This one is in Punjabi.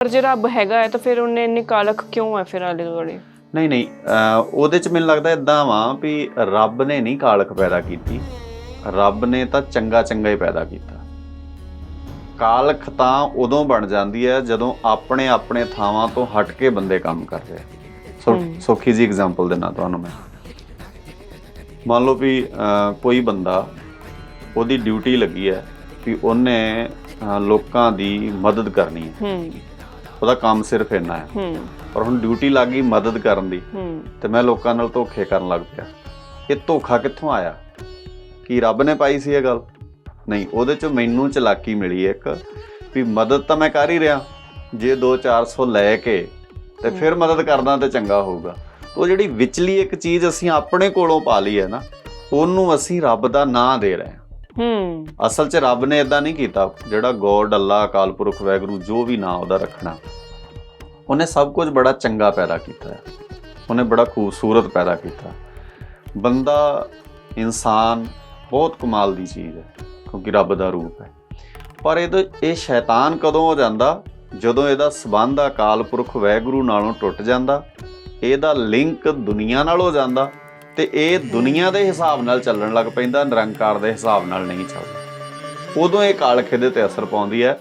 ਪਰ ਜੇ ਰੱਬ ਹੈਗਾ ਹੈ ਤਾਂ ਫਿਰ ਉਹਨੇ ਇੰਨੀ ਕਾਲਖ ਕਿਉਂ ਹੈ ਫਿਰ ਆਲੇ ਦੁਆਲੇ? ਨਹੀਂ ਨਹੀਂ ਅਹ ਉਹਦੇ ਚ ਮੈਨੂੰ ਲੱਗਦਾ ਇਦਾਂ ਵਾ ਵੀ ਰੱਬ ਨੇ ਨਹੀਂ ਕਾਲਖ ਪੈਦਾ ਕੀਤੀ। ਰੱਬ ਨੇ ਤਾਂ ਚੰਗਾ ਚੰਗਾ ਹੀ ਪੈਦਾ ਕੀਤਾ। ਕਾਲਖ ਤਾਂ ਉਦੋਂ ਬਣ ਜਾਂਦੀ ਹੈ ਜਦੋਂ ਆਪਣੇ ਆਪਣੇ ਥਾਵਾਂ ਤੋਂ ਹਟ ਕੇ ਬੰਦੇ ਕੰਮ ਕਰ ਰਹੇ ਆ। ਸੋ ਹਮ। ਸੌਖੀ ਜੀ ਐਗਜ਼ਾਮਪਲ ਦੇਣਾ ਤੁਹਾਨੂੰ ਮੈਂ। ਮੰਨ ਲਓ ਵੀ ਅਹ, ਕੋਈ ਬੰਦਾ ਉਹਦੀ ਡਿਊਟੀ ਲੱਗੀ ਹੈ ਵੀ ਉਹਨੇ ਅਹ, ਲੋਕਾਂ ਦੀ ਮਦਦ ਕਰਨੀ ਹੈ। ਹੂੰ। ਉਹਦਾ ਕੰਮ ਸਿਰਫ ਇੰਨਾ ਹੈ। ਹੂੰ। ਪਰ ਹੁਣ ਡਿਊਟੀ ਲੱਗ ਗਈ ਮਦਦ ਕਰਨ ਦੀ। ਹੂੰ। ਤੇ ਮੈਂ ਲੋਕਾਂ ਨਾਲ ਧੋਖੇ ਕਰਨ ਲੱਗ ਪਿਆ। ਇਹ ਧੋਖਾ ਕਿੱਥੋਂ ਆਇਆ? ਕੀ ਰੱਬ ਨੇ ਪਾਈ ਸੀ ਇਹ ਗੱਲ? ਨਹੀਂ ਉਹਦੇ ਚ ਮੈਨੂੰ ਚਲਾਕੀ ਮਿਲੀ ਇੱਕ ਵੀ ਮਦਦ ਤਾਂ ਮੈਂ ਕਰ ਹੀ ਰਿਹਾ। ਜੇ 2-400 ਲੈ ਕੇ ਤੇ ਫਿਰ ਮਦਦ ਕਰਦਾ ਤੇ ਚੰਗਾ ਹੋਊਗਾ। ਉਹ ਜਿਹੜੀ ਵਿਚਲੀ ਇੱਕ ਚੀਜ਼ ਅਸੀਂ ਆਪਣੇ ਕੋਲੋਂ ਪਾ ਲਈ ਹੈ ਨਾ ਉਹਨੂੰ ਅਸੀਂ ਰੱਬ ਦਾ ਨਾਂ ਦੇ ਰਹੇ ਹਾਂ। ਹੂੰ। ਅਸਲ 'ਚ ਰੱਬ ਨੇ ਇਦਾਂ ਨਹੀਂ ਕੀਤਾ। ਜਿਹੜਾ ਗੋਡ ਅੱਲਾ ਅਕਾਲ ਪੁਰਖ ਵੈਗਰੂ ਜੋ ਵੀ ਨਾਂ ਉਹਦਾ ਰੱਖਣਾ। ਉਹਨੇ ਸਭ ਕੁਝ ਬੜਾ ਚੰਗਾ ਪੈਦਾ ਕੀਤਾ ਹੈ। ਉਹਨੇ ਬੜਾ ਖੂਬਸੂਰਤ ਪੈਦਾ ਕੀਤਾ ਬੰਦਾ ਇਨਸਾਨ ਬਹੁਤ ਕਮਾਲ ਦੀ ਚੀਜ਼ ਹੈ, ਕਿਉਂਕਿ ਰੱਬ ਦਾ ਰੂਪ ਹੈ। ਪਰ ਇਹ ਇਹ ਸ਼ੈਤਾਨ ਕਦੋਂ ਹੋ ਜਾਂਦਾ? ਜਦੋਂ ਇਹਦਾ ਸਬੰਧ ਅਕਾਲ ਪੁਰਖ ਵੈਗਰੂ ਨਾਲੋਂ ਟੁੱਟ ਜਾਂਦਾ, ਇਹਦਾ ਲਿੰਕ ਦੁਨੀਆ ਨਾਲ ਹੋ ਜਾਂਦਾ ਤੇ ਇਹ ਦੁਨੀਆ ਦੇ ਹਿਸਾਬ ਨਾਲ ਚੱਲਣ ਲੱਗ ਪੈਂਦਾ, ਨਿਰੰਕਾਰ ਦੇ ਹਿਸਾਬ ਨਾਲ ਨਹੀਂ ਚੱਲਦਾ। ਉਦੋਂ ਇਹ ਕਾਲਖੇ ਇਹਦੇ ਤੇ ਅਸਰ ਪਾਉਂਦੀ ਹੈ।